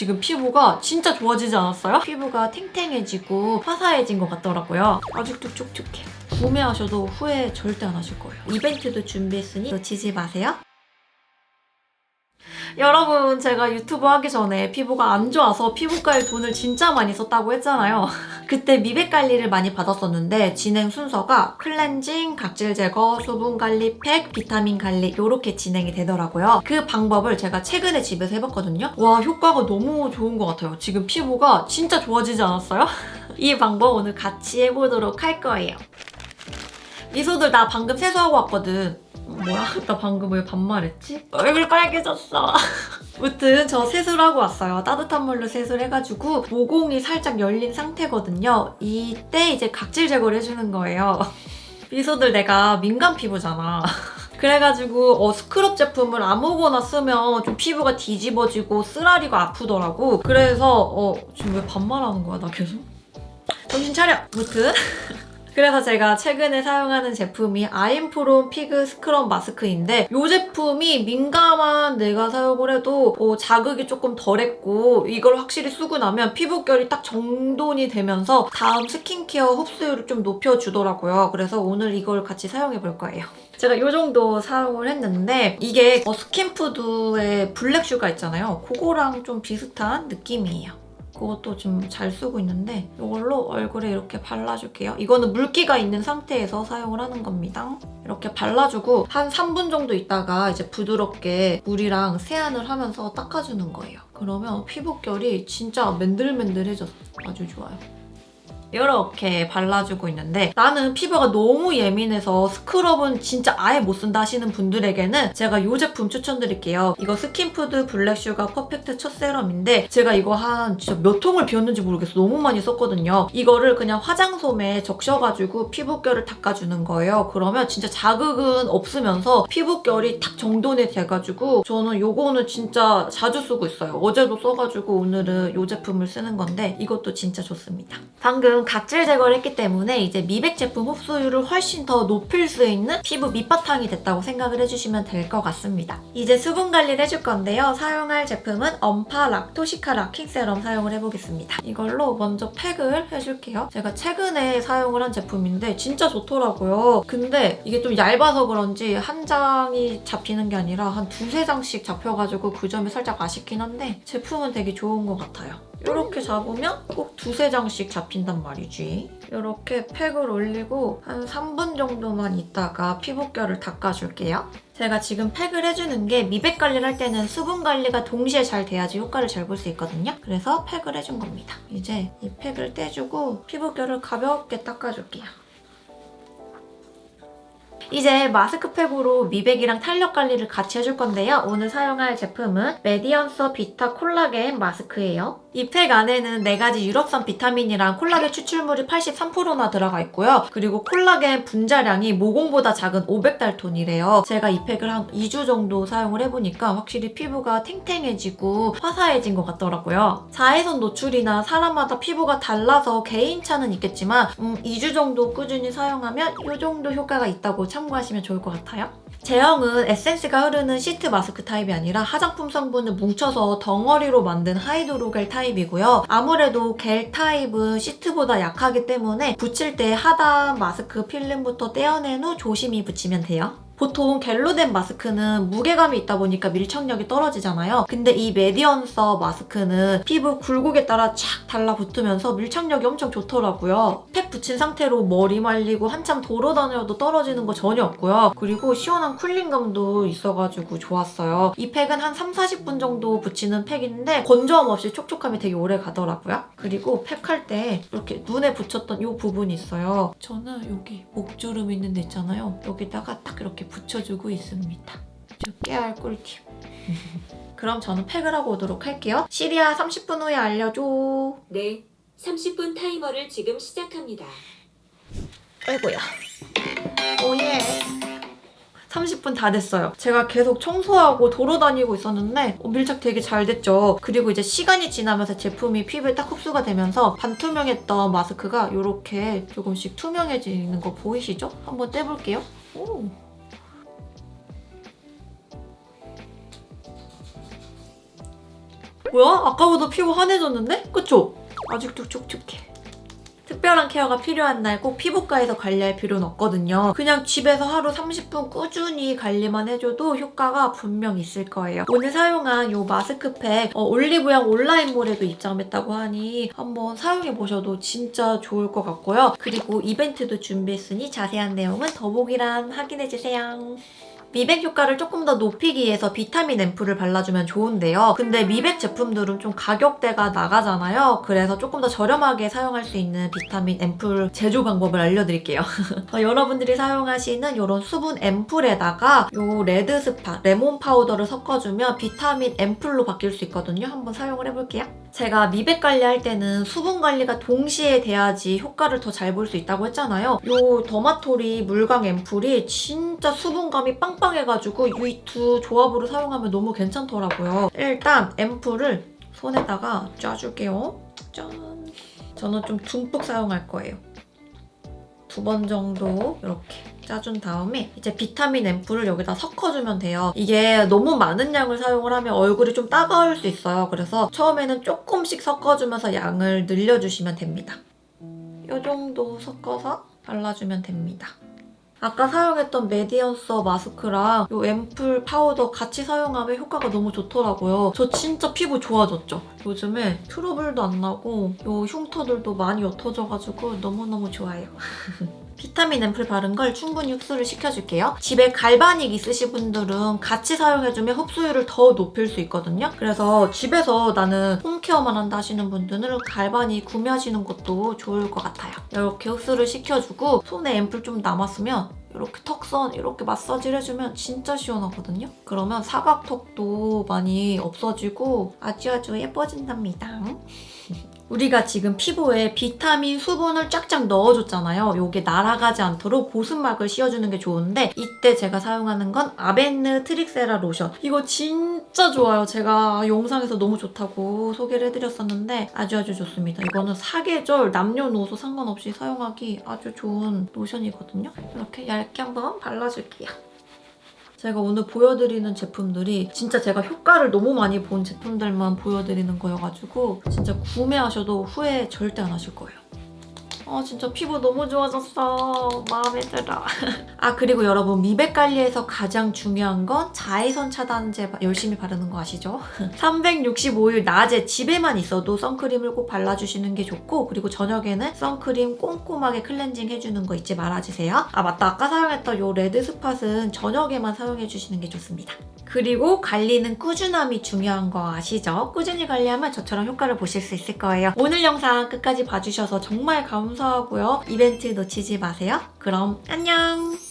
지금 피부가 진짜 좋아지지 않았어요? 피부가 탱탱해지고 화사해진 것 같더라고요. 아직도 촉촉해. 구매하셔도 후회 절대 안 하실 거예요. 이벤트도 준비했으니 놓치지 마세요. 여러분 제가 유튜브 하기 전에 피부가 안 좋아서 피부과에 돈을 진짜 많이 썼다고 했잖아요. 그때 미백 관리를 많이 받았었는데 진행 순서가 클렌징, 각질 제거, 수분 관리 팩, 비타민 관리 이렇게 진행이 되더라고요. 그 방법을 제가 최근에 집에서 해봤거든요. 와 효과가 너무 좋은 것 같아요. 지금 피부가 진짜 좋아지지 않았어요? 이 방법 오늘 같이 해보도록 할 거예요. 미소들 나 방금 세수하고 왔거든. 뭐야? 나 방금 왜 반말했지? 얼굴 빨개졌어. 무튼 저 세수를 하고 왔어요. 따뜻한 물로 세수를 해가지고 모공이 살짝 열린 상태거든요. 이때 이제 각질 제거를 해주는 거예요. 미소들 내가 민감 피부잖아. 그래가지고 어, 스크럽 제품을 아무거나 쓰면 좀 피부가 뒤집어지고 쓰라리고 아프더라고. 그래서 어, 지금 왜 반말하는 거야 나 계속? 정신 차려! 무튼 그래서 제가 최근에 사용하는 제품이 아임프롬 피그 스크럽 마스크인데 이 제품이 민감한 내가 사용을 해도 어, 자극이 조금 덜했고 이걸 확실히 쓰고 나면 피부결이 딱 정돈이 되면서 다음 스킨케어 흡수율을 좀 높여주더라고요. 그래서 오늘 이걸 같이 사용해 볼 거예요. 제가 이 정도 사용을 했는데 이게 어, 스킨푸드의 블랙슈가 있잖아요. 그거랑 좀 비슷한 느낌이에요. 그것도 좀 잘 쓰고 있는데 이걸로 얼굴에 이렇게 발라줄게요. 이거는 물기가 있는 상태에서 사용을 하는 겁니다. 이렇게 발라주고 한 3분 정도 있다가 이제 부드럽게 물이랑 세안을 하면서 닦아주는 거예요. 그러면 피부결이 진짜 맨들맨들해져서 아주 좋아요. 이렇게 발라주고 있는데 나는 피부가 너무 예민해서 스크럽은 진짜 아예 못 쓴다 하시는 분들에게는 제가 이 제품 추천드릴게요. 이거 스킨푸드 블랙슈가 퍼펙트 첫 세럼인데 제가 이거 한 진짜 몇 통을 비웠는지 모르겠어. 너무 많이 썼거든요. 이거를 그냥 화장솜에 적셔가지고 피부결을 닦아주는 거예요. 그러면 진짜 자극은 없으면서 피부결이 탁 정돈이 돼가지고 저는 이거는 진짜 자주 쓰고 있어요. 어제도 써가지고 오늘은 이 제품을 쓰는 건데 이것도 진짜 좋습니다. 방금 각질 제거를 했기 때문에 이제 미백 제품 흡수율을 훨씬 더 높일 수 있는 피부 밑바탕이 됐다고 생각을 해주시면 될 것 같습니다. 이제 수분 관리를 해줄 건데요. 사용할 제품은 엄파 락토시카 라킹 세럼 사용을 해보겠습니다. 이걸로 먼저 팩을 해줄게요. 제가 최근에 사용을 한 제품인데 진짜 좋더라고요. 근데 이게 좀 얇아서 그런지 한 장이 잡히는 게 아니라 한 두세 장씩 잡혀가지고 그 점이 살짝 아쉽긴 한데 제품은 되게 좋은 것 같아요. 이렇게 잡으면 꼭 두세 장씩 잡힌단 말이지. 이렇게 팩을 올리고 한 3분 정도만 있다가 피부결을 닦아줄게요. 제가 지금 팩을 해주는 게 미백 관리를 할 때는 수분 관리가 동시에 잘 돼야지 효과를 잘 볼 수 있거든요. 그래서 팩을 해준 겁니다. 이제 이 팩을 떼주고 피부결을 가볍게 닦아줄게요. 이제 마스크팩으로 미백이랑 탄력 관리를 같이 해줄 건데요. 오늘 사용할 제품은 메디언서 비타 콜라겐 마스크예요. 이 팩 안에는 4가지 유럽산 비타민이랑 콜라겐 추출물이 83%나 들어가 있고요. 그리고 콜라겐 분자량이 모공보다 작은 500달톤이래요. 제가 이 팩을 한 2주 정도 사용을 해보니까 확실히 피부가 탱탱해지고 화사해진 것 같더라고요. 자외선 노출이나 사람마다 피부가 달라서 개인차는 있겠지만 음, 2주 정도 꾸준히 사용하면 이 정도 효과가 있다고 참고하시면 좋을 것 같아요. 제형은 에센스가 흐르는 시트 마스크 타입이 아니라 화장품 성분을 뭉쳐서 덩어리로 만든 하이드로겔 타입이고요. 아무래도 겔 타입은 시트보다 약하기 때문에 붙일 때 하단 마스크 필름부터 떼어낸 후 조심히 붙이면 돼요. 보통 겔로 된 마스크는 무게감이 있다 보니까 밀착력이 떨어지잖아요. 근데 이 메디언서 마스크는 피부 굴곡에 따라 착 달라붙으면서 밀착력이 엄청 좋더라고요. 팩 붙인 상태로 머리 말리고 한참 돌아다녀도 떨어지는 거 전혀 없고요. 그리고 시원한 쿨링감도 있어가지고 좋았어요. 이 팩은 한 3, 40분 정도 붙이는 팩인데 건조함 없이 촉촉함이 되게 오래 가더라고요. 그리고 팩 할 때 이렇게 눈에 붙였던 이 부분이 있어요. 저는 여기 목주름 있는 데 있잖아요. 여기다가 딱 이렇게 붙여주고 있습니다. 아주 깨알 꿀팁. 그럼 저는 팩을 하고 오도록 할게요. 시리아 30분 후에 알려줘. 네, 30분 타이머를 지금 시작합니다. 아이고야. 오예. 30분 다 됐어요. 제가 계속 청소하고 돌아다니고 있었는데 어, 밀착 되게 잘 됐죠. 그리고 이제 시간이 지나면서 제품이 피부에 딱 흡수가 되면서 반투명했던 마스크가 이렇게 조금씩 투명해지는 거 보이시죠? 한번 떼볼게요. 오. 뭐야? 아까보다 피부 환해졌는데? 그쵸? 아직도 촉촉해. 특별한 케어가 필요한 날 꼭 피부과에서 관리할 필요는 없거든요. 그냥 집에서 하루 30분 꾸준히 관리만 해줘도 효과가 분명 있을 거예요. 오늘 사용한 이 마스크팩 어, 올리브영 온라인몰에도 입점했다고 하니 한번 사용해보셔도 진짜 좋을 것 같고요. 그리고 이벤트도 준비했으니 자세한 내용은 더보기란 확인해주세요. 미백 효과를 조금 더 높이기 위해서 비타민 앰플을 발라주면 좋은데요. 근데 미백 제품들은 좀 가격대가 나가잖아요. 그래서 조금 더 저렴하게 사용할 수 있는 비타민 앰플 제조 방법을 알려드릴게요. 어, 여러분들이 사용하시는 이런 수분 앰플에다가 요 레드 스파, 레몬 파우더를 섞어주면 비타민 앰플로 바뀔 수 있거든요. 한번 사용을 해볼게요. 제가 미백 관리할 때는 수분 관리가 동시에 돼야지 효과를 더 잘 볼 수 있다고 했잖아요. 요 더마토리 물광 앰플이 진짜 수분감이 빵빵해가지고 이 두 조합으로 사용하면 너무 괜찮더라고요. 일단 앰플을 손에다가 짜줄게요. 짠. 저는 좀 듬뿍 사용할 거예요. 두 번 정도 이렇게 짜준 다음에 이제 비타민 앰플을 여기다 섞어주면 돼요. 이게 너무 많은 양을 사용을 하면 얼굴이 좀 따가울 수 있어요. 그래서 처음에는 조금씩 섞어주면서 양을 늘려주시면 됩니다. 이 정도 섞어서 발라주면 됩니다. 아까 사용했던 메디언서 마스크랑 이 앰플 파우더 같이 사용하면 효과가 너무 좋더라고요. 저 진짜 피부 좋아졌죠? 요즘에 트러블도 안 나고 이 흉터들도 많이 옅어져가지고 너무너무 좋아요. 비타민 앰플 바른 걸 충분히 흡수를 시켜줄게요. 집에 갈바닉 있으신 분들은 같이 사용해주면 흡수율을 더 높일 수 있거든요. 그래서 집에서 나는 홈케어만 한다 하시는 분들은 갈바닉 구매하시는 것도 좋을 것 같아요. 이렇게 흡수를 시켜주고 손에 앰플 좀 남았으면 이렇게 턱선 이렇게 마사지를 해주면 진짜 시원하거든요. 그러면 사각턱도 많이 없어지고 아주 아주 예뻐진답니다. 우리가 지금 피부에 비타민 수분을 쫙쫙 넣어줬잖아요. 요게 날아가지 않도록 보습막을 씌워주는 게 좋은데 이때 제가 사용하는 건 아벤느 트릭세라 로션. 이거 진짜 좋아요. 제가 영상에서 너무 좋다고 소개를 해드렸었는데 아주 아주 좋습니다. 이거는 사계절 남녀노소 상관없이 사용하기 아주 좋은 로션이거든요. 이렇게 얇게 한번 발라줄게요. 제가 오늘 보여드리는 제품들이 진짜 제가 효과를 너무 많이 본 제품들만 보여드리는 거여가지고 진짜 구매하셔도 후회 절대 안 하실 거예요. 아 진짜 피부 너무 좋아졌어. 마음에 들어. 아 그리고 여러분 미백 관리에서 가장 중요한 건 자외선 차단제 바- 열심히 바르는 거 아시죠? 365일 낮에 집에만 있어도 선크림을 꼭 발라주시는 게 좋고 그리고 저녁에는 선크림 꼼꼼하게 클렌징 해주는 거 잊지 말아주세요. 아 맞다 아까 사용했던 요 레드 스팟은 저녁에만 사용해주시는 게 좋습니다. 그리고 관리는 꾸준함이 중요한 거 아시죠? 꾸준히 관리하면 저처럼 효과를 보실 수 있을 거예요. 오늘 영상 끝까지 봐주셔서 정말 감사 하고요. 이벤트 놓치지 마세요. 그럼 안녕!